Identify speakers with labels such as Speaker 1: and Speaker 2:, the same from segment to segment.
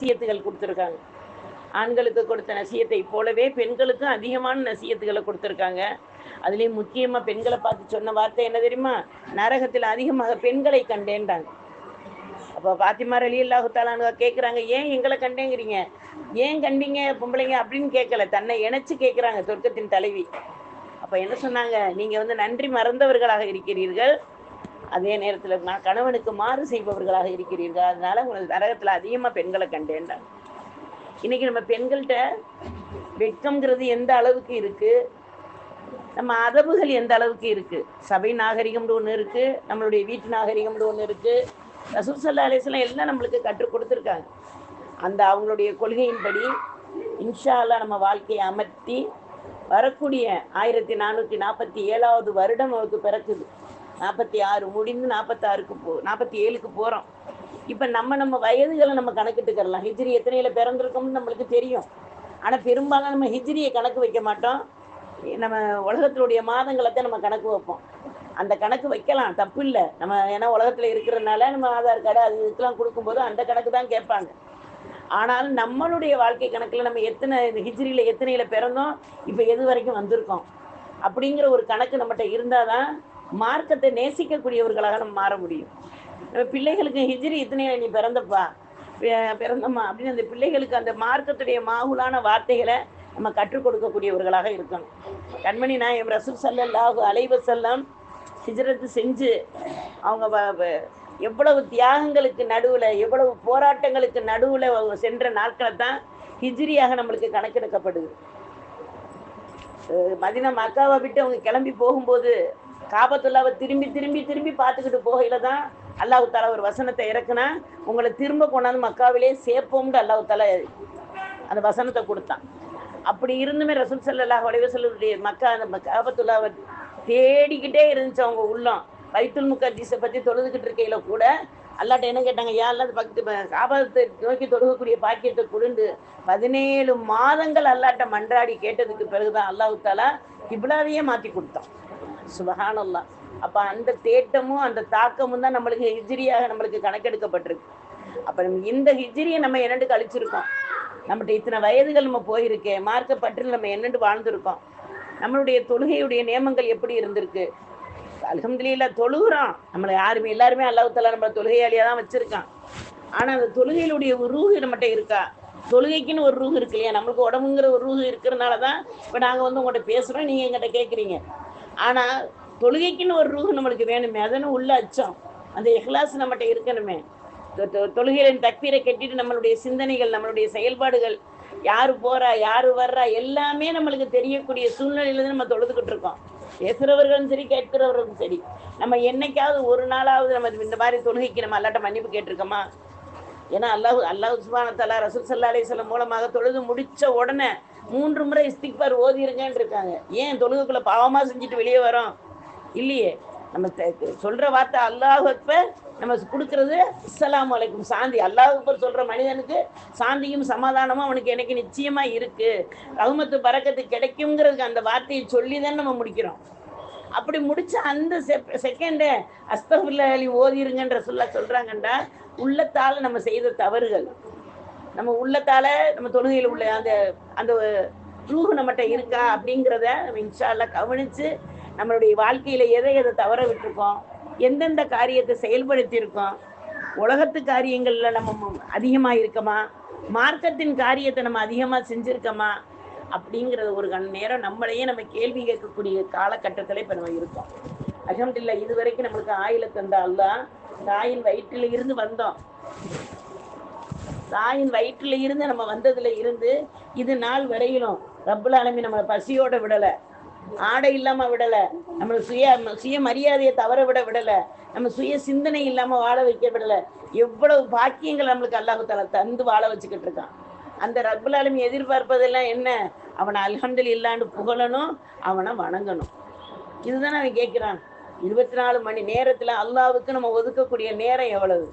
Speaker 1: நசியத்துகள் கொடுத்துருக்காங்க. ஆண்களுக்கு கொடுத்த நசியத்தை போலவே பெண்களுக்கும் அதிகமான நசியத்துகளை கொடுத்துருக்காங்க. அதுலேயும் முக்கியமாக பெண்களை பார்த்து சொன்ன வார்த்தை என்ன தெரியுமா? நரகத்தில் அதிகமாக பெண்களை கண்டேன்டாங்க அப்போ பாத்திமா அலி அல்லாஹுத்தாலான்னு கேட்குறாங்க ஏன் எங்களை கண்டேங்கிறீங்க? ஏன் கண்டீங்க பொம்பளைங்க? அப்படின்னு கேட்கல தன்னை இணைச்சு கேட்குறாங்க சொர்க்கத்தின் தலைவி. அப்போ என்ன சொன்னாங்க? நீங்கள் வந்து நன்றி மறந்தவர்களாக இருக்கிறீர்கள். அதே நேரத்தில் நான் கணவனுக்கு மாறு செய்பவர்களாக இருக்கிறீர்கள். அதனால உனது நரகத்தில் அதிகமாக பெண்களை கண்டேன்டாங்க இன்னைக்கு நம்ம பெண்கள்கிட்ட வெட்கம்ங்கிறது எந்த அளவுக்கு இருக்கு? நம்ம அதவுகள் எந்த அளவுக்கு இருக்கு? சபை நாகரிகம்னு ஒன்று இருக்கு நம்மளுடைய வீட்டு நாகரிகம்னு ஒன்று இருக்கு. ரசூசல்லா அலிஸ்லாம் எல்லாம் நம்மளுக்கு கற்றுக் கொடுத்துருக்காங்க. அந்த அவங்களுடைய கொள்கையின்படி இன்ஷால்லா நம்ம வாழ்க்கையை அமர்த்தி வரக்கூடிய ஆயிரத்தி நானூற்றி நாற்பத்தி ஏழாவது வருடம் அவருக்கு பிறக்குது. நாற்பத்தி ஆறு முடிந்து நாற்பத்தாறுக்கு போ நாற்பத்தி ஏழுக்கு போகிறோம் இப்போ நம்ம நம்ம வயதுகளை நம்ம கணக்கிட்டுக்கிறலாம் ஹிஜ்ரி எத்தனையில் பிறந்திருக்கோம்னு நம்மளுக்கு தெரியும். ஆனால் பெரும்பாலும் நம்ம ஹிஜ்ரியை கணக்கு வைக்க மாட்டோம். நம்ம உலகத்தினுடைய மாதங்களை தான் நம்ம கணக்கு வைப்போம். அந்த கணக்கு வைக்கலாம் தப்பு இல்லை. நம்ம ஏன்னா உலகத்தில் இருக்கிறதுனால நம்ம ஆதார் கார்டு அது இதுக்கெல்லாம் கொடுக்கும்போது அந்த கணக்கு தான் கேட்பாங்க. ஆனாலும் நம்மளுடைய வாழ்க்கை கணக்கில் நம்ம எத்தனை ஹிஜ்ரியில் எத்தனையில் பிறந்தோம் இப்போ எது வரைக்கும் வந்திருக்கோம்? அப்படிங்கிற ஒரு கணக்கு நம்மகிட்ட இருந்தால் தான் மார்க்கத்தை நேசிக்கக்கூடியவர்களாக நம்ம மாற முடியும். நம்ம பிள்ளைகளுக்கு ஹிஜ்ரி இத்தனையில நீ பிறந்தப்பா பிறந்தம்மா அப்படின்னு அந்த பிள்ளைகளுக்கு அந்த மார்க்கத்துடைய மாகுலான வார்த்தைகளை நம்ம கற்றுக் கொடுக்கக்கூடியவர்களாக இருக்கணும். கண்மணி நாயம் ரசூல் சல்லல்லாஹு அலைவ செல்லம் ஹிஜ்ரத்து செஞ்சு அவங்க வ- எவ்வளவு தியாகங்களுக்கு நடுவில் எவ்வளவு போராட்டங்களுக்கு நடுவில் சென்ற நாட்களை தான் ஹிஜ்ரியாக நம்மளுக்கு கணக்கெடுக்கப்படுது. அஹ் மதினா மக்காவை விட்டு அவங்க கிளம்பி போகும்போது காபத்துல்லாவை திரும்பி திரும்பி திரும்பி பார்த்துக்கிட்டு போகையில தான் அல்லாஹு தாலா ஒரு வசனத்தை இறக்குனா உங்களை திரும்ப கொண்டாந்து மக்காவிலே சேர்ப்போம்னு அல்லாஹு தாலா அந்த வசனத்தை கொடுத்தான். அப்படி இருந்துமே ரசூல் சல்லாஹ் அலைஹி மக்கா அந்த ம- தேடிக்கிட்டே இருந்துச்சு அவங்க உள்ளம். பைத்துல் முக்கர்ஜிஸை பற்றி தொழுதுகிட்டு இருக்கையில கூட அல்லாட்ட என்ன கேட்டாங்க? ஏன் அல்லாத பக்கத்து நோக்கி தொழுகக்கூடிய பாக்கியத்தை கொடுண்டு பதினேழு மாதங்கள் அல்லாட்ட மன்றாடி கேட்டதுக்கு பிறகுதான் அல்லாஹ் தாலா கிப்லாவையே மாற்றி கொடுத்தான். சுபஹானல்லாஹ். அப்ப அந்த தேட்டமும் அந்த தாக்கமும் தான் நம்மளுக்கு ஹிஜ்ரியாக நம்மளுக்கு கணக்கெடுக்கப்பட்டிருக்கு. அப்ப இந்த ஹிஜ்ரியை நம்ம என்னண்டு கழிச்சிருக்கோம்? நம்மகிட்ட இத்தனை வயதுகள் நம்ம போயிருக்கேன் மார்க்க பற்றில் நம்ம என்னண்டு வாழ்ந்திருக்கோம்? நம்மளுடைய தொழுகையுடைய நியமங்கள் எப்படி இருந்திருக்கு? அலகம்துல தொழுகிறோம் நம்மளை யாருமே எல்லாருமே அல்லாஹ் நம்மளை தொழுகையாளியாக தான் வச்சிருக்கான். ஆனால் அந்த தொழுகையிலுடைய ஒரு ரூஹு நம்மகிட்ட இருக்கா? தொழுகைக்குன்னு ஒரு ரூஹு இருக்கு இல்லையா? நம்மளுக்கு உடம்புங்கிற ஒரு ரூஹு இருக்கிறனால தான் இப்போ நாங்கள் வந்து உங்கள்கிட்ட பேசுகிறோம் நீங்கள் எங்கிட்ட கேட்குறீங்க ஆனால் தொழுகைக்குன்னு ஒரு ரூஹு நம்மளுக்கு வேணுமே அதனும் உள்ள அச்சம். அந்த எஹ்லாஸ் நம்மகிட்ட இருக்கணுமே. தொழுகையின் தக்பீரை கட்டிட்டு நம்மளுடைய சிந்தனைகள் நம்மளுடைய செயல்பாடுகள் யார் போகிறா யார் வர்றா எல்லாமே நம்மளுக்கு தெரியக்கூடிய சூழ்நிலையிலேருந்து நம்ம தொழுதுகிட்டு இருக்கோம். பேசுறவர்களும் சரி கேட்கிறவர்களும் சரி நம்ம என்னைக்காவது ஒரு நாளாவது நம்ம இந்த மாதிரி தொழுகைக்கு நம்ம அல்லாட்ட மன்னிப்பு கேட்டிருக்கோமா? ஏன்னா அல்லாஹ் அல்லாஹ் சுபான தலா ரசூல் சல்லா அலிஸ்லாம் மூலமாக தொழுது முடிச்ச உடனே மூன்று முறை இஸ்திக்பார் ஓதிருங்கன்னு இருக்காங்க ஏன் தொழுகைக்குள்ள பாவமா செஞ்சுட்டு வெளியே வரோம்? இல்லையே. நம்ம சொல்கிற சொல்ற வார்த்தை அல்லாஹ் அக்பர் நம்ம கொடுக்கறது அஸ்ஸலாமு அலைக்கும். சாந்தி அல்லாஹ் அக்பர் சொல்ற மனிதனுக்கு சாந்தியும் சமாதானமும் அவனுக்கு எனக்கு நிச்சயமா இருக்கு. ரகுமத்து பறக்கத்து கிடைக்குங்கிறதுக்கு அந்த வார்த்தையை சொல்லி தான் நம்ம முடிக்கிறோம். அப்படி முடிச்ச அந்த செகண்டே அஸ்தகுல்லா ஓதிருங்கன்ற சொல்ல சொல்றாங்கண்டா உள்ளத்தால நம்ம செய்த தவறுகள். நம்ம உள்ளத்தால நம்ம தொழுகையில் உள்ள அந்த அந்த ரூஹு நம்மகிட்ட இருக்கா அப்படிங்கிறத நம்ம இன்ஷால்ல கவனித்து கவனிச்சு நம்மளுடைய வாழ்க்கையில எதை எதை தவற விட்டுருக்கோம் எந்தெந்த காரியத்தை செயல்படுத்தியிருக்கோம் உலகத்து காரியங்களில் நம்ம அதிகமாக இருக்கமா மார்க்கத்தின் காரியத்தை நம்ம அதிகமாக செஞ்சுருக்கோமா அப்படிங்கிறது ஒரு கண் நேரம் நம்மளையே நம்ம கேள்வி கேட்கக்கூடிய காலகட்டத்தில் இப்போ நம்ம இருக்கோம். அலமதுல்லா இது வரைக்கும் நம்மளுக்கு ஆயில தந்த அல்லாஹ் தாயின் வயிற்றில் இருந்து வந்தோம். தாயின் வயிற்றில் இருந்து நம்ம வந்ததுல இருந்து இது நாள் வரையிலும் ரப்புல் ஆலமீன் நம்மளை பசியோட விடலை. ஆடை இல்லாம விடல. நம்ம சுய சுய மரியாதையை தவற விட விடல. நம்ம சுய சிந்தனை இல்லாம வாழ வைக்க விடல. எவ்வளவு பாக்கியங்கள் நம்மளுக்கு அல்லாஹு தந்து வாழ வச்சுக்கிட்டு இருக்கான். அந்த ரகுலாலும் எதிர்பார்ப்பதெல்லாம் என்ன? அவனை அல்ஹந்தல் இல்லான்னு புகழணும் அவனை வணங்கணும். இதுதானே அவன் கேட்கிறான் இருபத்தி நாலு மணி நேரத்துல அல்லாவுக்கு நம்ம ஒதுக்கக்கூடிய நேரம் எவ்வளவு?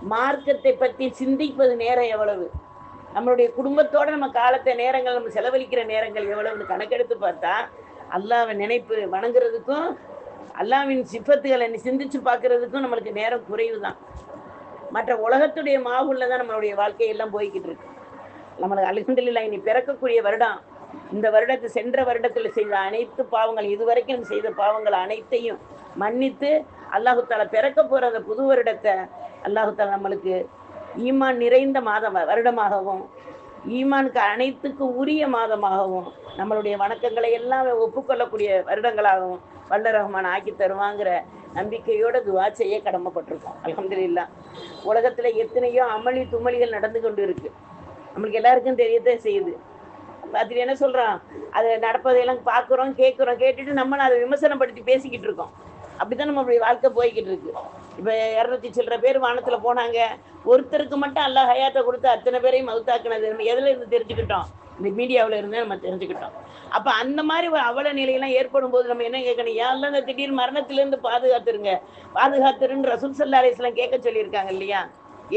Speaker 1: மார்க்கத்தை பற்றி சிந்திப்பது நேரம் எவ்வளவு? நம்மளுடைய குடும்பத்தோட நம்ம காலத்தை நேரங்கள் நம்ம செலவழிக்கிற நேரங்கள் எவ்வளவுன்னு கணக்கெடுத்து பார்த்தா அல்லாவை நினைப்பு வணங்குறதுக்கும் அல்லாவின் சிப்பத்துகளை சிந்திச்சு பார்க்கறதுக்கும் நம்மளுக்கு நேரம் குறைவு தான் மற்ற உலகத்துடைய மாவுள்ள தான் நம்மளுடைய வாழ்க்கையெல்லாம் போய்கிட்டு இருக்கு. நம்மளுக்கு அல்ஹம்துலில்லா இனி பிறக்கக்கூடிய வருடம். இந்த வருடத்து சென்ற வருடத்தில் செய்த அனைத்து பாவங்கள் இதுவரைக்கும் செய்த பாவங்கள் அனைத்தையும் மன்னித்து அல்லாஹுத்தால பிறக்க போகிற அந்த புது வருடத்தை அல்லாஹு நம்மளுக்கு ஈமான் நிறைந்த மாதம் வருடமாகவும் ஈமானுக்கு அனைத்துக்கும் உரிய மாதமாகவும் நம்மளுடைய வணக்கங்களை எல்லாம் ஒப்புக்கொள்ளக்கூடிய வருடங்களாகவும் வல்ல ரஹ்மான் ஆக்கி தருவாங்கிற நம்பிக்கையோட துவா செய்ய கடமைப்பட்டிருக்கோம். அல்ஹம்துலில்லாஹ் உலகத்துல எத்தனையோ அமளி துமளிகள் நடந்து கொண்டு இருக்கு நம்மளுக்கு எல்லாருக்கும் தெரியத்தான் செய்யுது. அதில் என்ன சொல்றான்? அது நடப்பதையெல்லாம் பார்க்குறோம் கேட்குறோம் கேட்டுட்டு நம்மளும் அதை விமர்சனப்படுத்தி பேசிக்கிட்டு இருக்கோம். அப்படிதான் நம்மளுடைய வாழ்க்கை போய்கிட்டு இருக்கு. இப்போ இரநூத்தி சில்லற பேர் வானத்துல போனாங்க. ஒருத்தருக்கு மட்டும் அல்லாஹ் ஹயாத்தை கொடுத்து அத்தனை பேரையும் மவுத்தாக்குனது. நம்ம எதுல இருந்து தெரிஞ்சுக்கிட்டோம்? இந்த மீடியாவில் இருந்து நம்ம தெரிஞ்சுக்கிட்டோம். அப்போ அந்த மாதிரி ஒரு அவல நிலையெல்லாம் ஏற்படும் போது நம்ம என்ன கேட்கணும்? யாரெல்லாம் இந்த திடீர் மரணத்திலேருந்து பாதுகாத்துருங்க. பாதுகாத்துருன்னு ரசூல் சல்லா அலிஸ்லாம் கேட்க சொல்லியிருக்காங்க இல்லையா?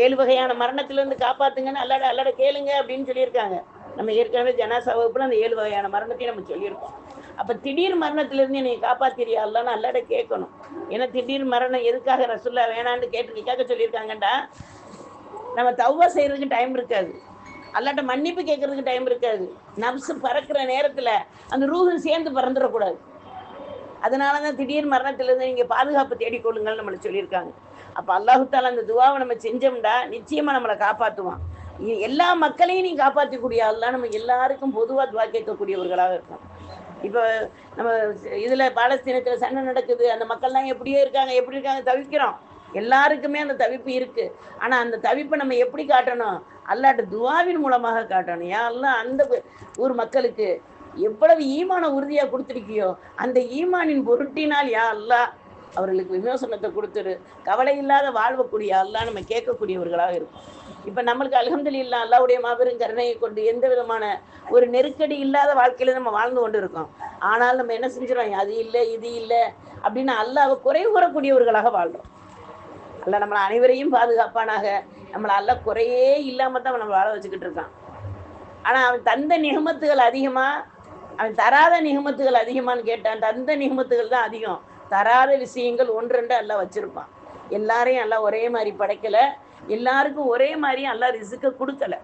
Speaker 1: ஏழு வகையான மரணத்திலேருந்து காப்பாத்துங்கன்னு அல்லாட அல்லாட கேளுங்க அப்படின்னு சொல்லியிருக்காங்க. நம்ம ஏற்கனவே ஜனாசா வகுப்புல அந்த ஏழு வகையான மரணத்தையும் நம்ம சொல்லியிருக்கோம். அப்ப திடீர் மரணத்திலிருந்து என்னை காப்பாத்திரியா? அல்லான்னு அல்லாட கேட்கணும். ஏன்னா திடீர் மரணம் எதுக்காக ரசுல்லா வேணான்னு கேட்டு கேட்க சொல்லியிருக்காங்கடா நம்ம தவ்வா செய்யறதுக்கு டைம் இருக்காது. அல்லாட்ட மன்னிப்பு கேட்கறதுக்கு டைம் இருக்காது. நப்சு பறக்கிற நேரத்துல அந்த ரூஹு சேர்ந்து பறந்துடக்கூடாது. அதனால தான் திடீர் மரணத்திலிருந்து நீங்க பாதுகாப்பு தேடிக்கொள்ளுங்கள் நம்மளை சொல்லியிருக்காங்க. அப்ப அல்லாஹு அந்த துவாவை நம்ம செஞ்சோம்டா நிச்சயமா நம்மளை காப்பாத்துவான். எல்லா மக்களையும் நீ காப்பாற்றக்கூடிய அல்லா நம்ம எல்லாருக்கும் பொதுவா துவா கேட்கக்கூடியவர்களாக இருக்கும் இப்போ நம்ம இதில் பாலஸ்தீனத்தில் சண்டை நடக்குது. அந்த மக்கள்லாம் எப்படியோ இருக்காங்க எப்படி இருக்காங்க தவிக்கிறோம். எல்லாருக்குமே அந்த தவிப்பு இருக்கு. ஆனா அந்த தவிப்பை நம்ம எப்படி காட்டணும்? அல்லாட்ட துவாவின் மூலமாக காட்டணும். ஏன் அல்லா அந்த ஊர் மக்களுக்கு எவ்வளவு ஈமான உறுதியா கொடுத்துருக்கியோ அந்த ஈமானின் பொருட்டினால் யா அல்லா அவர்களுக்கு விமோசனத்தை கொடுத்துரு. கவலை இல்லாத வாழ்வக்கூடிய அல்லா நம்ம கேட்கக்கூடியவர்களாக இருக்கும். இப்போ நம்மளுக்கு அல்ஹம்துலில்லாஹ் அல்லாவுடைய மாபெரும் கருணையை கொண்டு எந்த விதமான ஒரு நெருக்கடி இல்லாத வாழ்க்கையில நம்ம வாழ்ந்து கொண்டு இருக்கோம் ஆனால் நம்ம என்ன செஞ்சிடறோம் அது இல்லை இது இல்லை அப்படின்னு அல்லாவை குறை கூறக்கூடியவர்களாக வாழ்றோம். அல்ல நம்மளை அனைவரையும் பாதுகாப்பானாக. நம்மளை அல்லாஹ் குறையே இல்லாம தான் நம்ம வாழ வச்சுக்கிட்டு இருக்கான். ஆனால் அவன் தந்த நிகமத்துகள் அதிகமா அவன் தராத நிகமத்துகள் அதிகமான்னு கேட்டான் தந்த நிகமத்துகள் தான் அதிகம். தராத விஷயங்கள் ஒன்றெண்டு எல்லாம் வச்சிருப்பான். எல்லாரையும் எல்லாம் ஒரே மாதிரி படைக்கல. எல்லாருக்கும் ஒரே மாதிரி எல்லாம் ரிசுக்க கொடுக்கல.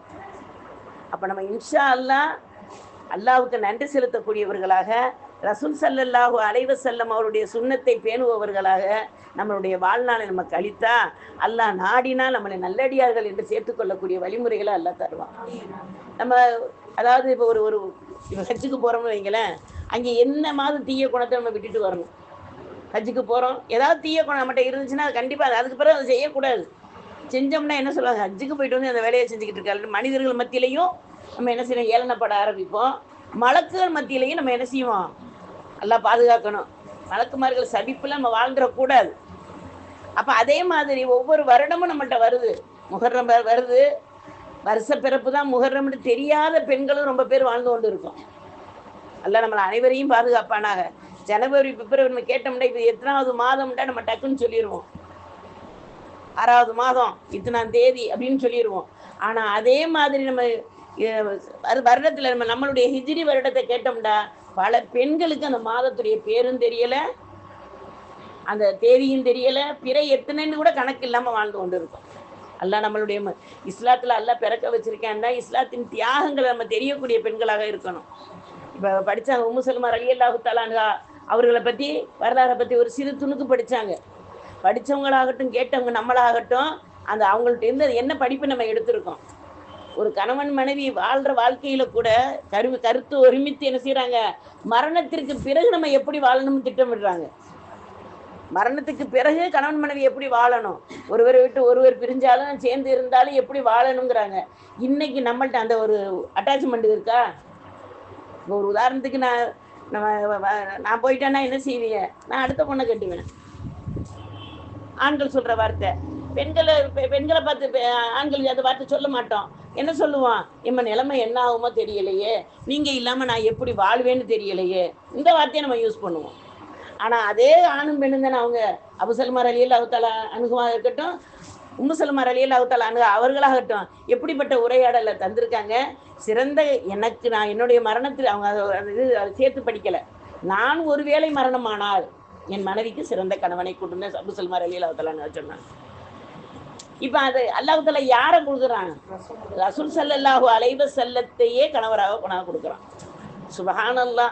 Speaker 1: அப்ப நம்ம இன்ஷா அல்லாஹ் அல்லாவுக்கு நன்றி செலுத்தக்கூடியவர்களாக ரசூல் சல்லல்லாஹு அலைவ செல்லம் அவருடைய சுண்ணத்தை பேணுபவர்களாக நம்மளுடைய வாழ்நாளை நம்ம கழித்தா அல்லாஹ் நாடினா நம்மளை நல்லடியார்கள் என்று சேர்த்துக்கொள்ளக்கூடிய வழிமுறைகளை அல்லாஹ் தருவான். நம்ம அதாவது இப்போ ஒரு ஒரு ஹஜ்ஜுக்கு போகிறோம்னு வைங்களேன் அங்கே என்ன மாதிரி தீய குணத்தை நம்ம விட்டுட்டு வரணும்? ஹஜ்ஜுக்கு போகிறோம் ஏதாவது தீய குணம் நம்மகிட்ட இருந்துச்சுன்னா அது கண்டிப்பாக அதுக்கு பிறகு அதை செய்யக்கூடாது. செஞ்சோம்னா என்ன சொல்லுவாங்க? ஹஜ்ஜுக்கு போயிட்டு வந்து அந்த வேலையை செஞ்சுக்கிட்டு இருக்காரு. மனிதர்கள் மத்தியிலையும் நம்ம என்ன செய்யணும்? ஏளனப்பட ஆரம்பிப்போம். மலக்குகள் மத்தியிலையும் நம்ம என்ன செய்வோம்? நல்லா பாதுகாக்கணும். மலக்குமார்கள் சபிப்பில் நம்ம வாழ்ந்துடக்கூடாது. அப்போ அதே மாதிரி ஒவ்வொரு வருடமும் நம்மகிட்ட வருது. முகர்ரம் வருது. வருஷ பிறப்பு தான் முகர்ரம்னு தெரியாத பெண்களும் ரொம்ப பேர் வாழ்ந்து கொண்டு இருக்கோம் அல்ல நம்மளை அனைவரையும் பாதுகாப்பானாக. ஜனவரி பிப்ரவரி நம்ம கேட்டோம்னா இப்போ எத்தனாவது மாதம்டா நம்ம டக்குன்னு சொல்லிடுவோம் ஆறாவது மாதம் இத்தனாம் தேதி அப்படின்னு சொல்லிடுவோம் ஆனா அதே மாதிரி நம்ம அஹ், வருடத்துல நம்ம நம்மளுடைய ஹிஜிரி வருடத்தை கேட்டோம்டா பல பெண்களுக்கு அந்த மாதத்துடைய பேரும் தெரியலை அந்த தேதியும் தெரியலை பிற எத்தனைன்னு கூட கணக்கு இல்லாம வாழ்ந்து கொண்டு இருக்கோம் அல்லாஹ் நம்மளுடைய ம- இஸ்லாத்துல பிறக்க வச்சிருக்கேன்னா இஸ்லாத்தின் தியாகங்களை நம்ம தெரியக்கூடிய பெண்களாக இருக்கணும். இப்ப படிச்சாங்க உம்முசல்மார் அலி அல்லாஹு தலான்கா அவர்களை பற்றி வரலாறை பற்றி ஒரு சிறு துணுக்கு படித்தாங்க படித்தவங்களாகட்டும் கேட்டவங்க நம்மளாகட்டும் அந்த அவங்கள்ட்ட இருந்து என்ன படிப்பு நம்ம எடுத்திருக்கோம்? ஒரு கணவன் மனைவி வாழ்கிற வாழ்க்கையில் கூட கரு கருத்து ஒருமித்து என்ன செய்கிறாங்க மரணத்திற்கு பிறகு நம்ம எப்படி வாழணும்னு திட்டமிடுறாங்க. மரணத்துக்கு பிறகு கணவன் மனைவி எப்படி வாழணும்? ஒருவரை விட்டு ஒருவர் பிரிஞ்சாலும் சேர்ந்து இருந்தாலும் எப்படி வாழணுங்கிறாங்க. இன்னைக்கு நம்மள்ட்ட அந்த ஒரு அட்டாச்மெண்ட் இருக்கா? இப்போ ஒரு உதாரணத்துக்கு நான் நம்ம நான் போயிட்டேன்னா என்ன செய்வீங்க? நான் அடுத்த பொண்ணை கட்டுவேன். ஆண்கள் சொல்ற வார்த்தை. பெண்களை பெண்களை பார்த்து ஆண்கள் அந்த வார்த்தை சொல்ல மாட்டோம். என்ன சொல்லுவான்? எம்ம நிலைமை என்ன ஆகுமோ தெரியலையே. நீங்க இல்லாம நான் எப்படி வாழ்வேன்னு தெரியலையே. இந்த வார்த்தையை நம்ம யூஸ் பண்ணுவோம். ஆனா அதே ஆணும் பெண்ணும் தானே அவங்க? அபுசல்மார் அலியல் அவத்தால அணுகுமா இருக்கட்டும் உம்முசல்மார் அலியல் அவத்தால அவர்களாகட்டும் எப்படிப்பட்ட உரையாடலை தந்திருக்காங்க? சிறந்த எனக்கு நான் என்னுடைய மரணத்தில் அவங்க அது- இது சேர்த்து படிக்கலை. நான் ஒருவேளை மரணமானால் என் மனைவிக்கு சிறந்த கணவனை கொடுன்னு அபுசல்மார் அலியல் அவத்தால சொன்னாங்க. இப்போ அது அல்லாஹால யாரை கொடுக்குறான்? ரசூல் சல்லல்லாஹு அலைவ செல்லத்தையே கணவராக கொண்டாந்து கொடுக்குறான். சுபஹானல்லா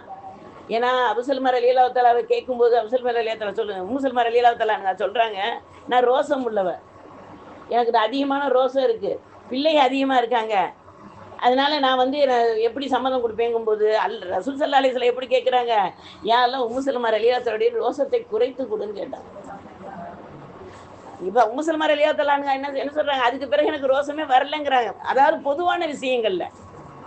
Speaker 1: ஏன்னா அபுசல்மர் அலியலாவத்தாலாவை கேட்கும்போது அபுசல்மர் அலியாத்தலா சொல்லுங்க முசல்மர் அலியலாவத்தாலா சொல்கிறாங்க நான் ரோசம் உள்ளவன் எனக்கு அதிகமான ரோஸும் இருக்குது பிள்ளைங்க அதிகமாக இருக்காங்க. அதனால நான் வந்து எப்படி சம்மதம் கொடுப்பேங்கும்போது அல் ரசூல் சல்லா அலிஸ்ல எப்படி கேட்குறாங்க? யாரெல்லாம் உமுசல்மார் அலியாத்தலுடைய ரோசத்தை குறைத்து கொடுன்னு கேட்டாங்க இப்போ உமுசல்மார் அலியாத்தலாங்க என்ன என்ன சொல்கிறாங்க அதுக்கு பிறகு எனக்கு ரோசமே வரலங்கிறாங்க. அதாவது பொதுவான விஷயங்கள்ல.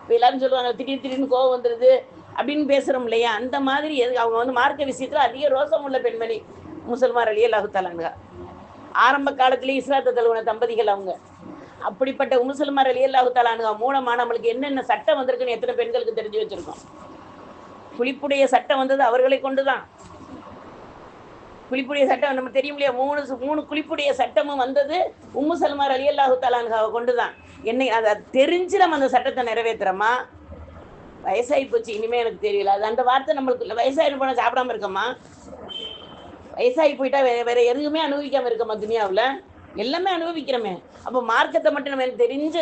Speaker 1: இப்போ எல்லாரும் சொல்லுவாங்க திடீர் திடீர்னு கோவம் வந்துடுது அப்படின்னு பேசுகிறோம் இல்லையா? அந்த மாதிரி எது அவங்க வந்து மார்க்க விஷயத்தில் அதிக ரோசம் உள்ள பெண்மணி முசல்மார் அலி அல்லாஹுத்தாலாங்க ஆரம்ப காலத்திலேயே இஸ்லாத்த தழுவின தம்பதிகள் அவங்க. அப்படிப்பட்ட முசல்மார் அலி அல்லாஹுத்தாலானுங்க மூலமா நம்மளுக்கு என்னென்ன சட்டம் வந்திருக்குன்னு எத்தனை பெண்களுக்கு தெரிஞ்சு வச்சிருக்கோம். புளிப்புடைய சட்டம் வந்தது அவர்களை கொண்டுதான். குளிப்புடைய சட்டம் நம்ம தெரியும் இல்லையா? மூணு மூணு குளிப்புடைய சட்டமும் வந்தது உம்மு சல்மார் அலி அல்லாஹு தாலான்காவை கொண்டு தான் என்னை அதை தெரிஞ்சு நம்ம அந்த சட்டத்தை நிறைவேற்றுறோமா வயசாகி போச்சு இனிமே எனக்கு தெரியல. அது அந்த வார்த்தை நம்மளுக்கு இல்லை வயசாகி போனால் சாப்பிடாம இருக்கோமா? வயசாகி போயிட்டா வேற வேற எதுவுமே அனுபவிக்காம இருக்கமா துனியாவில் எல்லாமே அனுபவிக்கிறோமே. அப்போ மார்க்கத்தை மட்டும் நம்ம எனக்கு தெரிஞ்ச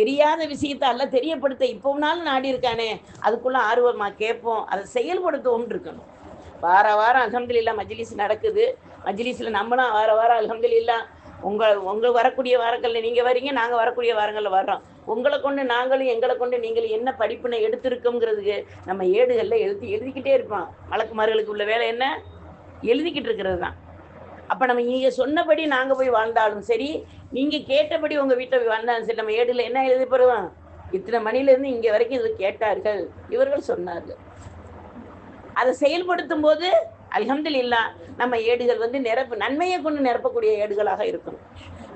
Speaker 1: தெரியாத விஷயத்தை எல்லாம் தெரியப்படுத்த இப்போனாலும் நாடி இருக்கானே அதுக்குள்ள ஆர்வமா கேட்போம். அதை செயல்படுத்துவோம்னு இருக்கணும். வார வாரம் இல்லா மஜ்லிஸ் நடக்குது. மஜ்லிஸில் நம்மளும் வார வாரம் அல்ஹம்துலில்லாஹ் உங்கள் உங்கள் வரக்கூடிய வாரங்களில் நீங்கள் வரீங்க நாங்கள் வரக்கூடிய வாரங்களில் வர்றோம். உங்களை கொண்டு நாங்களும் எங்களை கொண்டு நீங்கள் என்ன படிப்பினை எடுத்திருக்கோங்கிறதுக்கு நம்ம ஏடுகளில் எழுதி எழுதிக்கிட்டே இருப்போம். வழக்குமார்களுக்கு உள்ள வேலை என்ன? எழுதிக்கிட்டு இருக்கிறது தான் அப்போ நம்ம நீங்கள் சொன்னபடி நாங்கள் போய் வாழ்ந்தாலும் சரி நீங்கள் கேட்டபடி உங்கள் வீட்டை போய் வாழ்ந்தாலும் சரி நம்ம ஏடில் என்ன எழுதி போடுவோம்? இத்தனை மணிலேருந்து இங்கே வரைக்கும் இது கேட்டார்கள். இவர்கள் சொன்னார்கள். அதை செயல்படுத்தும் போது அல்ஹம்துலில்லாஹ் நம்ம ஏடுகள் வந்து நிரப்பு நன்மையை கொண்டு நிரப்பக்கூடிய ஏடுகளாக இருக்கணும்.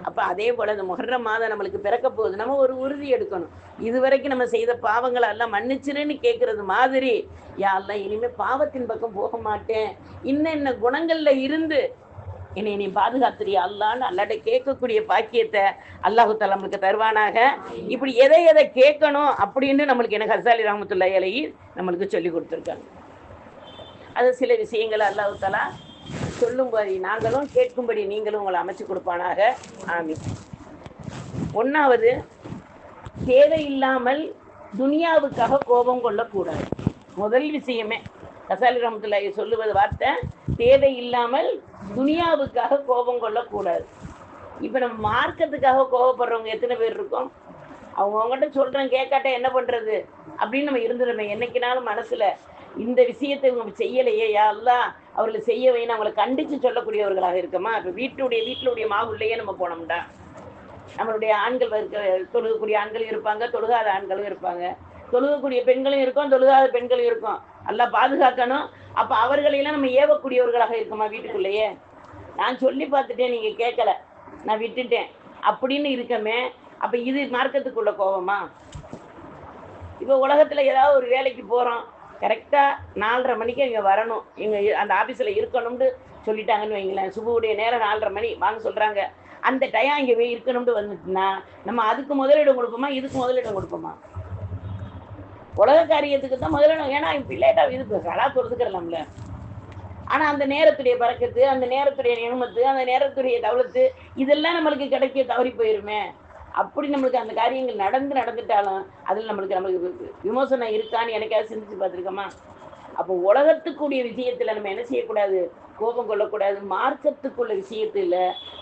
Speaker 1: அப்போ அதே போல் இந்த முஹர்ரம் மாதம் நம்மளுக்கு பிறக்க போகுது. நம்ம ஒரு உறுதி எடுக்கணும். இதுவரைக்கும் நம்ம செய்த பாவங்களை எல்லாம் மன்னிச்சிருன்னு கேட்கறது மாதிரி யாரெல்லாம் இனிமேல் இனிமே பாவத்தின் பக்கம் போக மாட்டேன். இன்ன குணங்கள்ல இருந்து என்னை நீ பாதுகாத்துறியா அல்லான்னு அல்லாட்ட கேட்கக்கூடிய பாக்கியத்தை அல்லாஹு தஆலா நம்மளுக்கு தருவானாக. இப்படி எதை எதை கேட்கணும் அப்படின்னு நம்மளுக்கு எனக்கு ஹசாலி ரஹமத்துல்லாஹி அலைஹி நம்மளுக்கு சொல்லி கொடுத்துருக்காங்க. அது சில விஷயங்கள் அல்லாஹ் தஆலா சொல்லும்படி நாங்களும் கேட்கும்படி நீங்களும் உங்களை அமைச்சு கொடுப்பானாக. ஆமி ஒன்றாவது தேவையில்லாமல் துனியாவுக்காக கோபம் கொள்ளக்கூடாது. முதல் விஷயமே கசாலி ரஹமத்துல்லாஹி சொல்லுவது வார்த்தை தேவை இல்லாமல் துனியாவுக்காக கோபம் கொள்ளக்கூடாது. இப்போ நம்ம மார்க்கத்துக்காக கோபப்படுறவங்க எத்தனை பேர் இருக்கோம்? அவங்க அவங்ககிட்ட சொல்கிறேன் கேட்காட்ட என்ன பண்ணுறது அப்படின்னு நம்ம இருந்துடுமே என்னைக்குனாலும் மனசில் இந்த விஷயத்தை இவங்க செய்யலையே யா எல்லாம் அவர்களை செய்ய வைன்னு அவங்களை கண்டித்து சொல்லக்கூடியவர்களாக இருக்கமா? இப்போ வீட்டுடைய வீட்டிலுடைய மாவுள்ளையே நம்ம போனோம்டா. நம்மளுடைய ஆண்கள் இருக்க தொழுகக்கூடிய ஆண்களும் இருப்பாங்க தொழுகாத ஆண்களும் இருப்பாங்க. தொழுகக்கூடிய பெண்களும் இருக்கும் தொழுகாத பெண்களும் இருக்கும். நல்லா பாதுகாக்கணும். அப்போ அவர்களையெல்லாம் நம்ம ஏவக்கூடியவர்களாக இருக்குமா வீட்டுக்குள்ளேயே? நான் சொல்லி பார்த்துட்டேன் நீங்கள் கேட்கல. நான் விட்டுட்டேன். அப்படின்னு இருக்கமே. அப்போ இது மார்க்கத்துக்குள்ள கோபமா இப்போ உலகத்தில் ஏதாவது ஒரு வேலைக்கு போகிறோம் கரெக்டாக நாலரை மணிக்கு இங்கே வரணும். இங்கே அந்த ஆஃபீஸில் இருக்கணும்னு சொல்லிட்டாங்கன்னு வைங்களேன். சுபுவுடைய நேரம் நாலரை மணி வாங்க சொல்கிறாங்க அந்த டயம் இங்கே போய் இருக்கணும்னு வந்துட்டுனா நம்ம அதுக்கு முதலிடம் கொடுப்போமா இதுக்கு முதலிடம் கொடுப்போமா? உலக காரியத்துக்கு தான் முதலிடம் ஏன்னா இப்போ லேட்டாக இது கலா பொறுத்துக்கிறலாம்ல ஆனால் அந்த நேரத்துடைய பறக்கத்து அந்த நேரத்துடைய நியமத்து அந்த நேரத்துடைய தவளத்து இதெல்லாம் நம்மளுக்கு கிடைக்க தவறி போயிருமே. அப்படி நம்மளுக்கு அந்த காரியங்கள் நடந்து நடந்துட்டாலும் அதில் நம்மளுக்கு நம்மளுக்கு விமோசனம் இருக்கான்னு எனக்காவது சிந்திச்சு பார்த்துருக்கோமா? அப்போ உலகத்துக்குரிய விஷயத்தில் நம்ம என்ன செய்யக்கூடாது? கோபம் கொள்ளக்கூடாது. மார்க்கத்துக்குள்ள விஷயத்தில்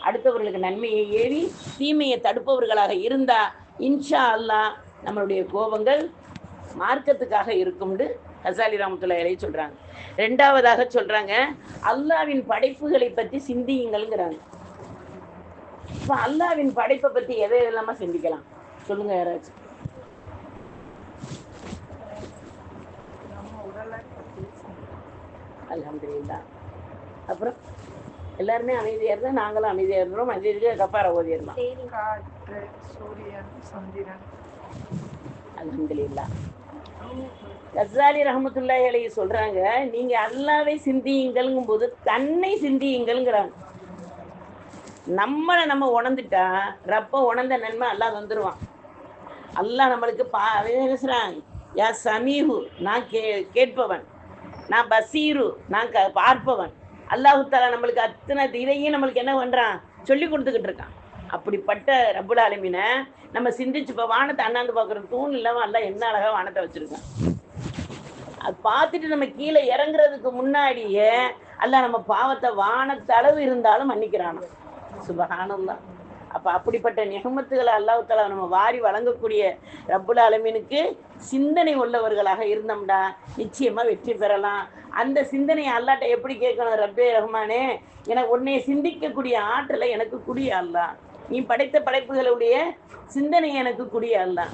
Speaker 1: அடுத்தவர்களுக்கு நன்மையை ஏவி தீமையை தடுப்பவர்களாக இருந்தால் இன்ஷா அல்லாஹ் நம்மளுடைய கோபங்கள் மார்க்கத்துக்காக இருக்கும்னு கசாலி ராமத்துல்லா இலையை சொல்கிறாங்க ரெண்டாவதாக சொல்கிறாங்க அல்லாவின் படைப்புகளை பற்றி சிந்தியுங்கள்ங்கிறாங்க. இப்போ அல்லாவின் படைப்பை பற்றி எதை இல்லாம சிந்திக்கலாம்? சொல்லுங்க யாராச்சும் அலமதுல்லா அப்புறம் எல்லாருமே அமைதியாக இருந்தால் நாங்களும் அமைதியாக இருந்தோம் மதியத்துக்கு கப்பார ஓதிடலாம்
Speaker 2: காற்று சூரியன் சந்திரன்
Speaker 1: அல்ஹம்துலில்லா. கசாலி ரஹமத்துல்லாஹி அலைஹி சொல்றாங்க நீங்க அல்லாவை சிந்தியுங்கள்ங்கும் போது தன்னை சிந்தியுங்கள்ங்கிறாங்க. நம்மளை நம்ம உணர்ந்துட்டா ரப்ப உணர்ந்த நன்மை அல்லா வந்துருவான் அல்லா நம்மளுக்கு பா அவன் யா சமீஹு நான் கே கேட்பவன். நான் பசீரு நான் க பார்ப்பவன். அல்லாஹுத்தாலா நம்மளுக்கு அத்தனை இதையும் நம்மளுக்கு என்ன பண்ணுறான் சொல்லி கொடுத்துக்கிட்டு இருக்கான். அப்படிப்பட்ட ரப்புல் அலுமினை நம்ம சிந்திச்சு இப்போ வானத்தை அண்ணாந்து பார்க்குற தூண் இல்லாமல் எல்லாம் என்ன அழகாக வானத்தை வச்சுருக்கான். அது பார்த்துட்டு நம்ம கீழே இறங்குறதுக்கு முன்னாடியே அல்ல நம்ம பாவத்தை வானத்தளவு இருந்தாலும் மன்னிக்கிறானோ சுபஹானல்லாஹ் அப்ப அப்படிப்பட்ட நிகமத்துகளை அல்லாஹ் நம்ம வாரி வழங்கக்கூடிய ரப்புல் அலமீனுக்கு சிந்தனை உள்ளவர்களாக இருந்தோம்டா நிச்சயமா வெற்றி பெறலாம். அந்த சிந்தனையை அல்லாட்ட எப்படி கேட்கணும்? ரப்பே ரஹ்மானே எனக்கு உன்னை சிந்திக்கக்கூடிய ஆற்றலை எனக்கு குடிய அல்லா நீ படைத்த படைப்புகளுடைய சிந்தனை எனக்கு குடிய அல்லா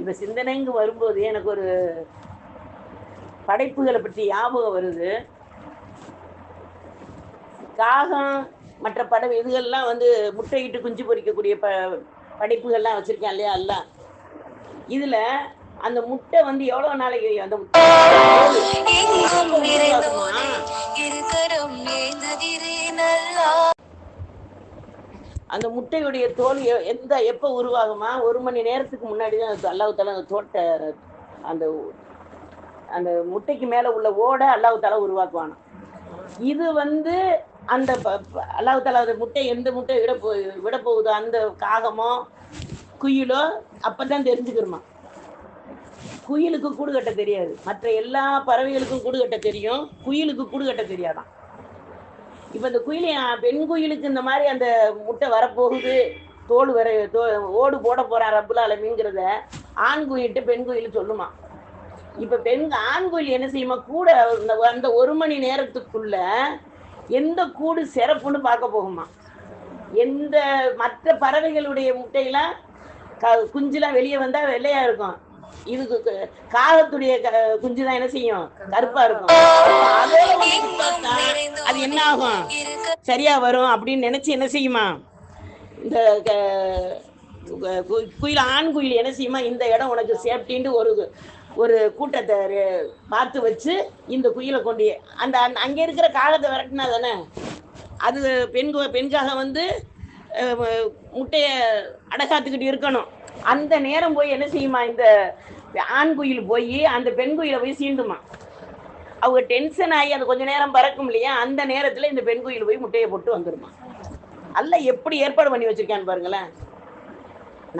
Speaker 1: இப்ப சிந்தனைங்க வரும்போது எனக்கு ஒரு படைப்புகளை பற்றி ஞாபகம் வருது. காகம் மற்ற படம் இதுகள்லாம் வந்து முட்டையிட்டு குஞ்சு பொரிக்கக்கூடிய ப படைப்புகள்லாம் வச்சிருக்கேன் இல்லையா எல்லாம். இதுல அந்த முட்டை வந்து எவ்வளவு நாளைக்கு அந்த முட்டை அந்த முட்டையுடைய தோல் எ- எந்த எப்போ உருவாகுமா? ஒரு மணி நேரத்துக்கு முன்னாடி தான் அல்லாஹ் அந்த தோட்ட அந்த அந்த முட்டைக்கு மேலே உள்ள ஓட அல்லாஹ் தாலா உருவாக்குவானா இது வந்து அந்த ப- ப- அல்லாஹ் தாலா முட்டை எந்த முட்டை விட போ விட போகுதோ அந்த காகமோ குயிலோ அப்போ தான் தெரிஞ்சுக்கிறோமா. குயிலுக்கு கூடு கட்ட தெரியாது. மற்ற எல்லா பறவைகளுக்கும் கூடு கட்ட தெரியும். குயிலுக்கு கூடு கட்ட தெரியாதான். இப்போ இந்த குயிலி பெண் குயிலுக்கு இந்த மாதிரி அந்த முட்டை வரப்போகுது. தோல் வர தோ ஓடு போட போறான் ரப்புல் ஆலமீங்கிறத ஆண் குயில்ட்டு பெண் குயில் சொல்லுமா. இப்போ பெண் ஆண் குயில் என்ன செய்யுமா? கூட அந்த ஒரு மணி நேரத்துக்குள்ள எந்த கூடு சிறப்புன்னு பார்க்க போகுமா? எந்த மற்ற பறவைகளுடைய முட்டையெல்லாம் க குஞ்சுலாம் வெளியே வந்தா வெள்ளையா இருக்கும். இதுக்கு காகத்துடைய குஞ்சு தான் என்ன செய்யும்? கருப்பா இருக்கும். அது என்ன ஆகும்? சரியா வரும் அப்படின்னு நினைச்சு என்ன செய்யுமா? இந்த குயில் ஆண் குயில் என்ன செய்யுமா? இந்த இடம் உனக்கு சேஃப்டின்ட்டு ஒரு ஒரு கூட்டத்தை பார்த்து வச்சு இந்த குயிலை கொண்டு அந்த அங்கே இருக்கிற காகத்தை விரட்டினா தானே? அது பெண்கு பெண்காக வந்து முட்டையை அடகாத்துக்கிட்டு இருக்கணும். அந்த நேரம் போய் என்ன செய்யுமா? இந்த ஆண் குயில் போய் அந்த பெண் குயிலை போய் சீண்டுமா? அவங்க டென்ஷன் ஆகி அது கொஞ்ச நேரம் பறக்கும் இல்லையா? அந்த நேரத்தில் இந்த பெண் குயில் போய் முட்டையை போட்டு வந்துருமா? அல்ல எப்படி ஏற்பாடு பண்ணி வச்சிருக்கான்னு பாருங்களேன்.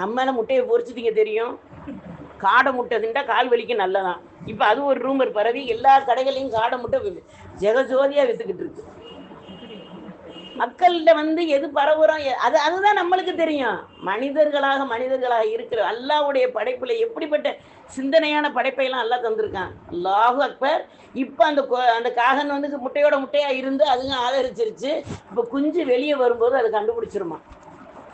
Speaker 1: நம்மளால முட்டையை பொரிச்சுதிங்க தெரியும். காடை முட்டை திண்டா கால் வலிக்கு நல்லதான். இப்போ அது ஒரு ரூமர் பரவி எல்லா கடைகளையும் காடை முட்டை ஜெகஜோதியாக ஜெகஜோதியா வித்துக்கிட்டு இருக்கு. மக்கள்கிட்ட வந்து எது பரவுறோம் அது அதுதான் நம்மளுக்கு தெரியும். மனிதர்களாக மனிதர்களாக இருக்கிற அல்லாவுடைய படைப்புல எப்படிப்பட்ட சிந்தனையான படைப்பையெல்லாம் அல்லாஹ் தந்திருக்கான். அல்லாஹு அக்பர். இப்போ அந்த அந்த காகன் வந்து முட்டையோட முட்டையா இருந்து அதுங்க ஆதரிச்சிருச்சு. இப்போ குஞ்சு வெளியே வரும்போது அது கண்டுபிடிச்சிருமா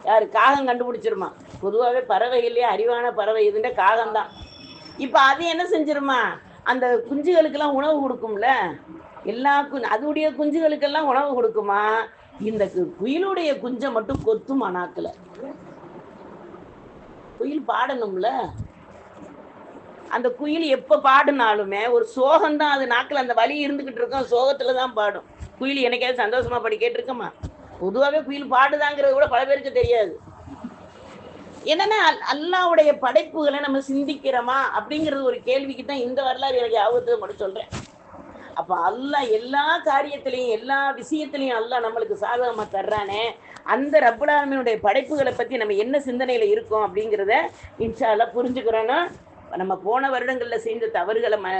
Speaker 1: யார் காகம் கண்டுபிடிச்சிருமா? பொதுவாகவே பறவைகள்லேயே அறிவான பறவை இதுன்ற காகம் தான் இப்போ அது என்ன செஞ்சிருமா? அந்த குஞ்சுகளுக்கெல்லாம் உணவு கொடுக்கும்ல? எல்லா கு அதுடைய குஞ்சுகளுக்கெல்லாம் உணவு கொடுக்குமா? இந்த குயிலுடைய குஞ்சை மட்டும் கொத்துமா அணாக்கில் குயில் பாடணும்ல? அந்த குயில் எப்போ பாடினாலுமே ஒரு சோகம்தான் அது நாக்கில் அந்த வலி இருந்துகிட்டு இருக்கும் சோகத்தில் தான் பாடும். குயில் எனக்காவது சந்தோஷமா படி கேட்டிருக்கமா? பொதுவாகவே குயில் பாடுதாங்கிறது கூட பல பேருக்கு தெரியாது. என்னன்னா அல்- படைப்புகளை நம்ம சிந்திக்கிறோமா அப்படிங்கிறது ஒரு கேள்விக்கு தான் இந்த வரலாறு எனக்கு ஆபத்து மட்டும் சொல்றேன். அப்ப அல்லா எல்லா காரியத்திலையும் எல்லா விஷயத்திலையும் அல்லாஹ் நம்மளுக்கு சாதகமா தர்றானே அந்த ரப்புலாமினுடைய படைப்புகளை பத்தி நம்ம என்ன சிந்தனையில இருக்கோம் அப்படிங்கிறத இன்ஷால்லாம் புரிஞ்சுக்கிறோன்னா நம்ம போன வருடங்கள்ல செய்த தவறுகளை ம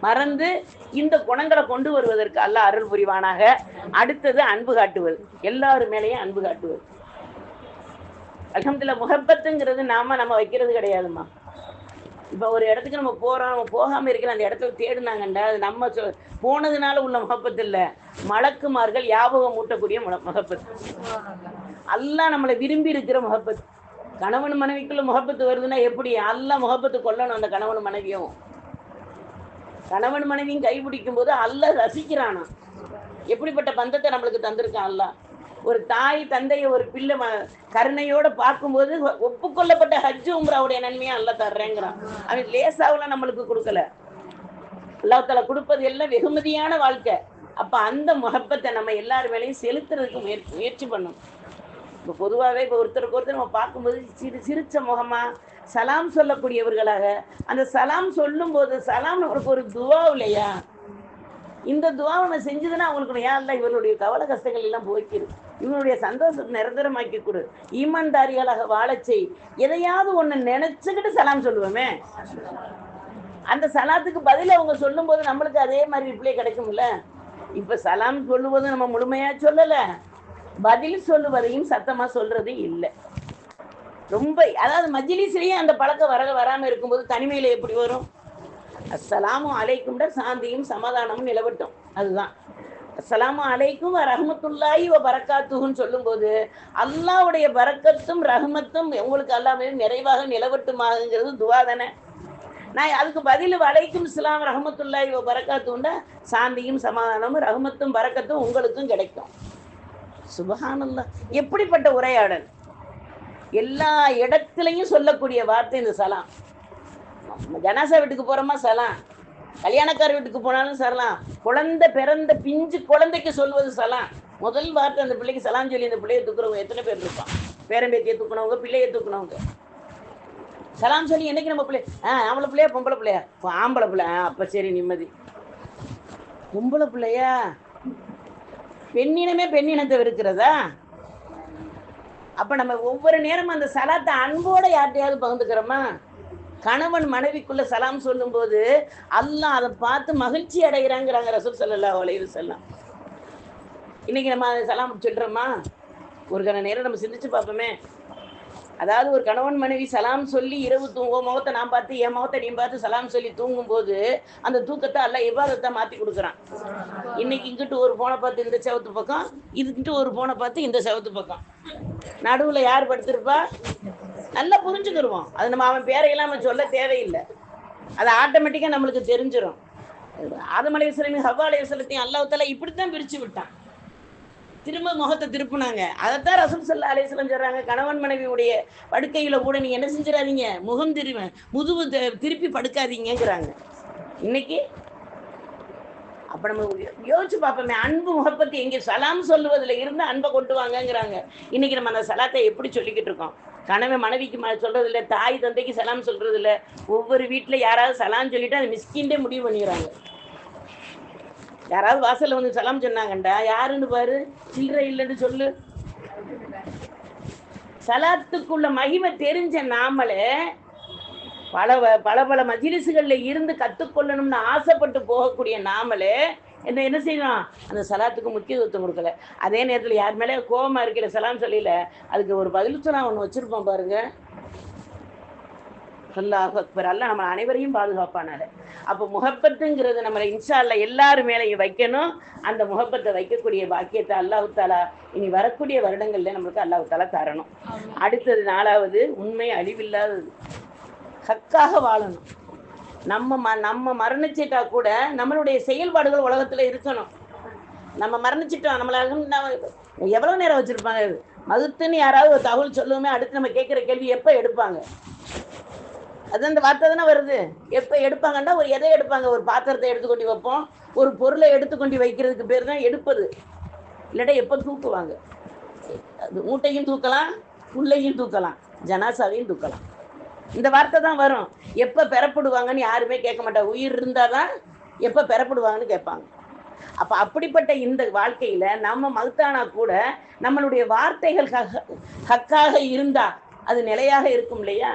Speaker 1: மறந்து இந்த குணங்களை கொண்டு வருவதற்கு அல்ல அருள் புரிவானாக. அடுத்தது அன்பு காட்டுவது. எல்லாரு மேலேயும் அன்பு காட்டுவது. அகமதுல முகப்பத்துங்கிறது நாம நம்ம வைக்கிறது கிடையாதும்மா. இப்போ ஒரு இடத்துக்கு நம்ம போறோம் நம்ம போகாம இருக்கிற அந்த இடத்துல தேடினாங்கண்டா அது நம்ம சொ- போனதுனால உள்ள முகப்பத்து இல்ல. மலக்குமார்கள் ஞாபகம் மூட்டக்கூடிய முகப்பத்து எல்லாம் நம்மளை விரும்பி இருக்கிற முகப்பத்து கணவன் மனைவிக்குள்ள முகப்பத்து வருதுன்னா எப்படி? எல்லாம் முகப்பத்து கொள்ளணும் அந்த கணவன் மனைவியும். கணவன் மனைவியும் கைபிடிக்கும் போது அல்ல ரசிக்கிறானா? எப்படிப்பட்ட பந்தத்தை நம்மளுக்கு தந்திருக்கான் அல்லாஹ் ஒரு தாய் தந்தையை ஒரு பிள்ளை கருணையோட பார்க்கும்போது ஒப்புக்கொள்ளப்பட்ட ஹஜ் உம்ராவுடைய நன்மையை அல்ல தர்றேங்கிறான். அவன் லேசாவுல நம்மளுக்கு கொடுக்கல. அல்லாஹ் கொடுப்பது எல்லாம் வெகுமதியான வாழ்க்கை. அப்ப அந்த முகப்பத்தை நம்ம எல்லார் வேலையும் செலுத்துறதுக்கு முயற்சி முயற்சி பண்ணும். இப்போ பொதுவாகவே இப்போ ஒருத்தருக்கு ஒருத்தர் நம்ம பார்க்கும்போது சிரி சிரிச்ச முகமா சலாம் சொல்லக்கூடியவர்களாக அந்த சலாம் சொல்லும்போது சலாம் நம்மளுக்கு ஒரு துவா இல்லையா? இந்த துவா நான் செஞ்சதுன்னா அவங்களுக்கு ஏன் இல்லை இவருடைய கவலை கஷ்டங்கள் எல்லாம் போக்கிடு இவனுடைய சந்தோஷத்தை நிரந்தரமாக்கி கொடு. ஈமான்தாரிகளாக வாழச் செய். எதையாவது ஒன்று நினைச்சுக்கிட்டு சலாம் சொல்லுவோமே. அந்த சலாத்துக்கு பதில் அவங்க சொல்லும்போது நம்மளுக்கு அதே மாதிரி ரிப்ளை கிடைக்கும்ல? இப்போ சலாம் சொல்லுவது நம்ம முழுமையாக சொல்லலை. பதில் சொல்லுவதையும் சத்தமாக சொல்றது இல்லை. ரொம்ப அதாவது மஜ்லிஸ்லயே அந்த பழக்கம் வர வராம இருக்கும்போது தனிமையில எப்படி வரும்? அஸ்ஸலாமு அலைக்கும்ட சாந்தியும் சமாதானமும் நிலவட்டும். அதுதான். அஸ்ஸலாமு அலைக்கும் ரஹமத்துல்லாயி ரஹ்மத்துல்லாஹி வ பரக்காத்துஹுன்னு சொல்லும்போது அல்லாஹ்வுடைய பரக்கத்தும் ரஹமத்தும் உங்களுக்கு எல்லாமே நிறைவாக நிலவட்டுமாகங்கிறது துவா தானே. நான் அதுக்கு பதில் வலைக்கும் இஸ்லாம் ரஹமத்துல்லாஹி வ பரக்காத்துண்டா சாந்தியும் சமாதானமும் ரஹமத்தும் பரக்கத்தும் உங்களுக்கும் கிடைக்கும். சுபஹானல்லாஹ். எப்படிப்பட்ட உரையாடல்? எல்லா இடத்துலையும் சொல்லக்கூடிய வார்த்தை இந்த சலாம். நம்ம ஜனாசா வீட்டுக்கு போறோமா சலாம்? கல்யாணக்கார வீட்டுக்கு போனாலும் சலாம். குழந்தை பிறந்த பிஞ்சு குழந்தைக்கு சொல்வது சலாம். முதல் வார்த்தை அந்த பிள்ளைக்கு சலாம் சொல்லி அந்த பிள்ளையை தூக்குறவங்க எத்தனை பேர் இருப்பான் பேரம்பேத்தியை தூக்குனவங்க பிள்ளையை தூக்குனவங்க. சலாம் சொல்லி என்னைக்கு நம்ம பிள்ளை? ஆ ஆம்பளை பிள்ளையா பொம்பளை பிள்ளையா? ஆம்பளை பிள்ளை ஆ அப்போ சரி நிம்மதி. பொம்பளை பிள்ளையா? பெண்ணினமே பெண்ணினத்தை வெறுக்கிறதா? அப்ப நம்ம ஒவ்வொரு நேரமும் அந்த சலாத்தை அன்போட யார்கிட்டயாவது பகிர்ந்துக்கிறோமா? கணவன் மனைவிக்குள்ள சலாம் சொல்லும்போது அல்லாஹ் அதை பார்த்து மகிழ்ச்சி அடைகிறாங்கிறாங்க ரசூல் சல்லா அலைஹி செல்லாம் இன்னைக்கு நம்ம அதை சலாம் சொல்றோமா? ஒரு கண நேரம் நம்ம சிந்திச்சு பார்ப்போமே. அதாவது ஒரு கணவன் மனைவி சலாம் சொல்லி இரவு தூங்கும் முகத்தை நான் பார்த்து என் முகத்தை நீ பார்த்து சலாம் சொல்லி தூங்கும்போது அந்த தூக்கத்தை அல்ல இபாதத்தை மாத்தி கொடுக்குறான். இன்னைக்கு இங்கிட்டு ஒரு போனை பார்த்து இந்த செவத்து பக்கம் இதுக்கிட்டு ஒரு போனை பார்த்து இந்த செவத்து பக்கம். நடுவுல யார் படுத்திருப்பா? நல்லா புரிஞ்சுக்கிடுவோம் அது நம்ம அவன் பேரையெல்லாம் நம்ம சொல்ல தேவையில்லை. அது ஆட்டோமேட்டிக்காக நம்மளுக்கு தெரிஞ்சிடும் ஆதமலை அலைவசலமையும் ஹவ்வா விசலத்தையும் அல்லாஹால இப்படித்தான் பிரிச்சு விட்டான். திரும்ப முகத்தை திருப்பினாங்க. அதைத்தான் ரசூல் சல்லா அலிஸ்லாம் சொல்றாங்க கணவன் மனைவியுடைய படுக்கையில கூட நீங்க என்ன செஞ்சிடாதீங்க முகம் திரும்ப முதுகு திருப்பி படுக்காதீங்கிறாங்க இன்னைக்கு அப்ப நம்ம யோசிச்சு பார்ப்போமே அன்பு முகப்பத்தி எங்க சலாம் சொல்லுவதுல இருந்து அன்பை கொண்டு வாங்கங்கிறாங்க. இன்னைக்கு நம்ம அந்த சலாத்தை எப்படி சொல்லிக்கிட்டு இருக்கோம்? கணவன் மனைவிக்கு சொல்றது இல்ல தாய் தந்தைக்கு சலாம் சொல்றது இல்லை ஒவ்வொரு வீட்டில் யாராவது சலாம் சொல்லிட்டு அதை மிஸ்கின்டே முடிவு பண்ணிடுறாங்க. யாராவது வாசல்ல வந்து சலாம் சொன்னாங்கண்டா? யாருன்னு பாரு? சில்லறை இல்லைன்னு சொல்லு. சலாத்துக்குள்ள மகிமை தெரிஞ்ச நாமளே பல பல பல மஜிலிசுகள்ல இருந்து கத்துக்கொள்ளணும்னு ஆசைப்பட்டு போகக்கூடிய நாமளே என்ன என்ன செய்யணும் அந்த சலாத்துக்கு முக்கியத்துவம் கொடுக்கல. அதே நேரத்தில் யார் மேலே கோபமா இருக்கிற சலாம் சொல்லல அதுக்கு ஒரு பதில் சொன்னா ஒன்று வச்சிருப்போம் பாருங்க. அல்லாஹ் அக்பர். அல்லாஹ் நம்ம அனைவரையும் பாதுகாப்பானாரு. அப்போ முகப்பத்துங்கிறது நம்ம இன்ஷா அல்லாஹ் எல்லாரும் மேலேயும் வைக்கணும். அந்த முகப்பத்தை வைக்கக்கூடிய பாக்கியத்தை அல்லாஹு தாலா இனி வரக்கூடிய வருடங்கள்ல நம்மளுக்கு அல்லாஹு தாலா தரணும். அடுத்தது நாலாவது உண்மை அழிவில்லாதது ஹக்காக வாழணும். நம்ம ம நம்ம மரணிச்சிட்டா கூட நம்மளுடைய செயல்பாடுகள் உலகத்துல இருக்கணும். நம்ம மரணிச்சிட்டோம் நம்மள நம்ம எவ்வளவு நேரம் வச்சிருப்பாங்க? மதுத்துன்னு யாராவது ஒரு தகவல் சொல்லுவோமே அடுத்து நம்ம கேட்குற கேள்வி எப்போ எடுப்பாங்க? அது அந்த வார்த்தை தானே வருது? எப்போ எடுப்பாங்கன்னா ஒரு எதை எடுப்பாங்க? ஒரு பாத்திரத்தை எடுத்துக்கொண்டு வைப்போம். ஒரு பொருளை எடுத்துக்கொண்டு வைக்கிறதுக்கு பேர் தான் எடுப்பது. இல்லாட்டா எப்போ தூக்குவாங்க? அது மூட்டையும் தூக்கலாம் புள்ளையும் தூக்கலாம் ஜனாசாவையும் தூக்கலாம். இந்த வார்த்தை தான் வரும். எப்போ பெறப்படுவாங்கன்னு யாருமே கேட்க மாட்டாங்க உயிர் இருந்தால் தான் எப்போ பெறப்படுவாங்கன்னு கேட்பாங்க. அப்போ அப்படிப்பட்ட இந்த வாழ்க்கையில் நம்ம மகத்தானா கூட நம்மளுடைய வார்த்தைகள் ஹக்காக இருந்தால் அது நிலையாக இருக்கும் இல்லையா?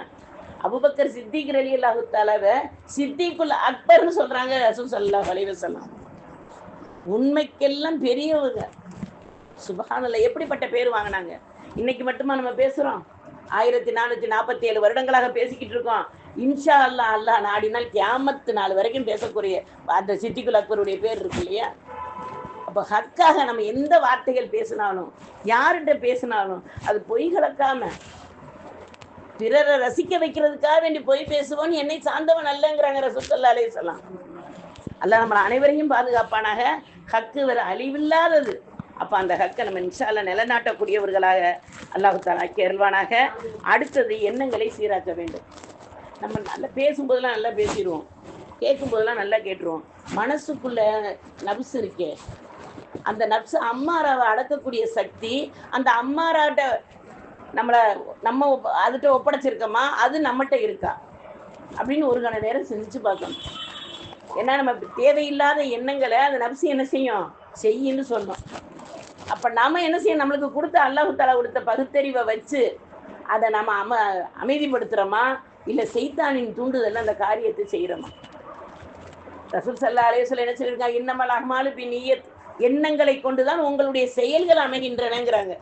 Speaker 1: அபுபக்கர் சித்திக் ரலி அல்லாஹு தலைவ சித்திக்குல் அக்பர்னு சொல்றாங்க ரசூல் ஸல்லல்லாஹு அலைஹி வஸல்லம். உண்மைக்கெல்லாம் பெரியவங்க. சுபஹானல்ல எப்படிப்பட்ட பேர் வாங்கினாங்க? இன்னைக்கு மட்டுமா நம்ம பேசுறோம்? ஆயிரத்தி நானூத்தி நாற்பத்தி ஏழு வருடங்களாக பேசிக்கிட்டு இருக்கோம். இன்ஷா அல்லாஹ் அல்லா நாடினால் கியாமத்து நாள் வரைக்கும் பேசக்கூடிய அந்த சித்திக்குல் அக்பருடைய பேர் இருக்கு இல்லையா? அப்போ ஹக்காக நம்ம எந்த வார்த்தைகள் பேசினாலும் யார்கிட்ட பேசினாலும் அது பொய் கலக்காம பிறரை ரசிக்க வைக்கிறதுக்காக வேண்டி போய் பேசுவோன்னு என்னை சார்ந்தவன் அல்லங்கிறாங்க ரசூல் சொல்லலாம் வஸல்லம். அல்லாஹ் நம்ம அனைவரையும் பாதுகாப்பானாக. ஹக்கு வேற அழிவில்லாதது. அப்போ அந்த ஹக்கை நம்ம நிஷால நிலைநாட்டக்கூடியவர்களாக அல்லாஹு தாலா கேள்வானாக. அடுத்தது எண்ணங்களை சீராக்க வேண்டும். நம்ம நல்லா பேசும்போதெல்லாம் நல்லா பேசிடுவோம். கேட்கும்போதெல்லாம் நல்லா கேட்டுருவோம். மனசுக்குள்ள நப்ஸ் இருக்கே. அந்த நப்ஸ் அம்மாராவை அடக்கக்கூடிய சக்தி அந்த அம்மாராட்ட நம்மளை நம்ம ஒப்ப- அதுகிட்ட ஒப்படைச்சிருக்கோமா? அது நம்மகிட்ட இருக்கா? அப்படின்னு ஒரு கண நேரம் சிந்திச்சு பார்க்கணும். ஏன்னா நம்ம தேவையில்லாத எண்ணங்களை அந்த நப்சு என்ன செய்யும்? செய்யுன்னு சொன்னோம் அப்ப நாம என்ன செய்யும் நம்மளுக்கு கொடுத்த அல்லாஹு தலா கொடுத்த பகுத்தறிவை வச்சு அதை நம்ம அம அமைதிப்படுத்துறோமா? இல்லை செய்தானின் தூண்டுதல் அந்த காரியத்தை செய்யறோமா ரசூல் சல்லா அலையத்துல என்ன சொல்லியிருக்காங்க? இன்னமல் அஹ்மாலு பின் நியத். எண்ணங்களை கொண்டுதான் உங்களுடைய செயல்கள் அமைகின்றனங்கிறாங்க.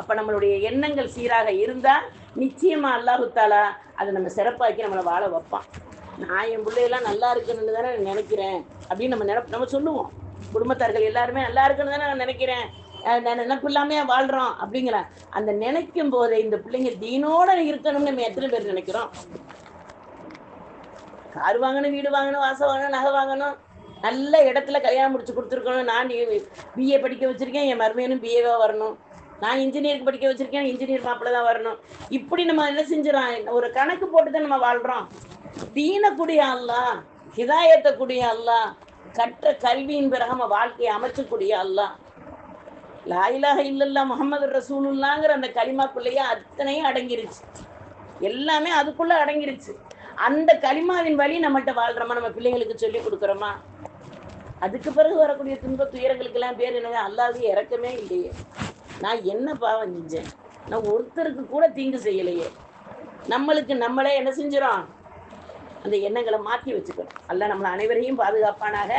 Speaker 1: அப்ப நம்மளுடைய எண்ணங்கள் சீராக இருந்தா நிச்சயமா அல்லாஹு தாலா அதை நம்ம சிறப்பாக்கி நம்மளை வாழ வைப்பான். நான் என் பிள்ளையெல்லாம் நல்லா இருக்கணும்னு தானே நினைக்கிறேன் அப்படின்னு நம்ம நினைப் நம்ம சொல்லுவோம். குடும்பத்தார்கள் எல்லாருமே நல்லா இருக்குன்னு தானே நான் நினைக்கிறேன். அஹ் நான் நினைப்பு இல்லாம வாழ்றோம் அப்படிங்கிற அந்த நினைக்கும் போதே இந்த பிள்ளைங்க தீனோட இருக்கணும்னு நம்ம எத்தனை பேர் நினைக்கிறோம்? கார் வாங்கணும் வீடு வாங்கணும் வாசம் வாங்கணும் நகை வாங்கணும் நல்ல இடத்துல கல்யாணம் முடிச்சு கொடுத்துருக்கணும். நான் பிஏ படிக்க வச்சிருக்கேன் என் மருமையனும் பிஏவா வரணும். நான் இன்ஜினியருக்கு படிக்க வச்சிருக்கேன் இன்ஜினியர் மாப்பிள்ள தான் வரணும். இப்படி நம்ம என்ன செஞ்சிடறோம்? ஒரு கணக்கு போட்டு தான் நம்ம வாழ்றோம். தீனக்கூடிய அல்லா ஹிதாயத்தக்கூடிய அல்லா கற்ற கல்வியின் பிறகு நம்ம வாழ்க்கையை அமைச்சக்கூடிய அல்லா. லாயிலாக இல்லல்லா முகமது ரசூலுல்லாங்கிற அந்த களிமாக்குள்ளேயே அத்தனையும் அடங்கிருச்சு. எல்லாமே அதுக்குள்ள அடங்கிருச்சு. அந்த களிமாவின் வழி நம்மகிட்ட வாழ்றோமா? நம்ம பிள்ளைங்களுக்கு சொல்லி கொடுக்குறோமா? அதுக்கு பிறகு வரக்கூடிய துன்ப துயரங்களுக்கெல்லாம் பேர் என்னங்க? அல்லாது இறக்கமே இல்லையே. நான் என்ன பாவம் செஞ்சேன்? நான் ஒருத்தருக்கு கூட தீங்கு செய்யலையே. நம்மளுக்கு நம்மளே என்ன செஞ்சிடும் அந்த எண்ணங்களை மாற்றி வச்சுக்கணும். அல்ல நம்மளை அனைவரையும் பாதுகாப்பானாக.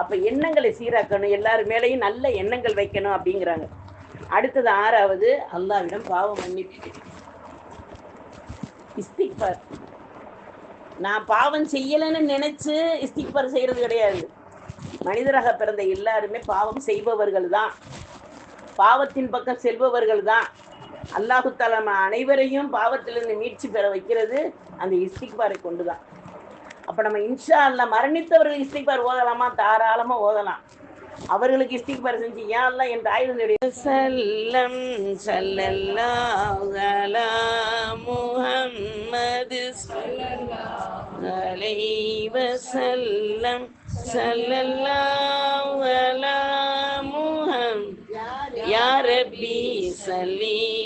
Speaker 1: அப்ப எண்ணங்களை சீராக்கணும். எல்லார் மேலேயும் நல்ல எண்ணங்கள் வைக்கணும் அப்படிங்கிறாங்க. அடுத்தது ஆறாவது அல்லாவிடம் பாவம் மன்னிப்பு. இஸ்திக்பார் நான் பாவம் செய்யலைன்னு நினைச்சு இஸ்திக்பார் செய்யறது கிடையாது. மனிதராக பிறந்த எல்லாருமே பாவம் செய்பவர்கள் தான் பாவத்தின் பக்கம் செல்பவர்கள் தான் அல்லாஹு நம்ம அனைவரையும் பாவத்திலிருந்து மீட்சி பெற வைக்கிறது. அந்த இஸ்திக்பாரை கொண்டுதான். அப்போ நம்ம இன்ஷா அல்லா மரணித்தவர்கள் இஸ்திக்பார் ஓதலாமா? தாராளமாக ஓதலாம். அவர்களுக்கு இஸ்திக்பார் செஞ்சு ஏன் அல்ல என் தாய் தந்தையுடைய செல்லம் சல்லல்லாஹு அலா முஹம்மது செல்லம் வஸல்லம். அலா முஹம்மது யா ரப்பி சல்லி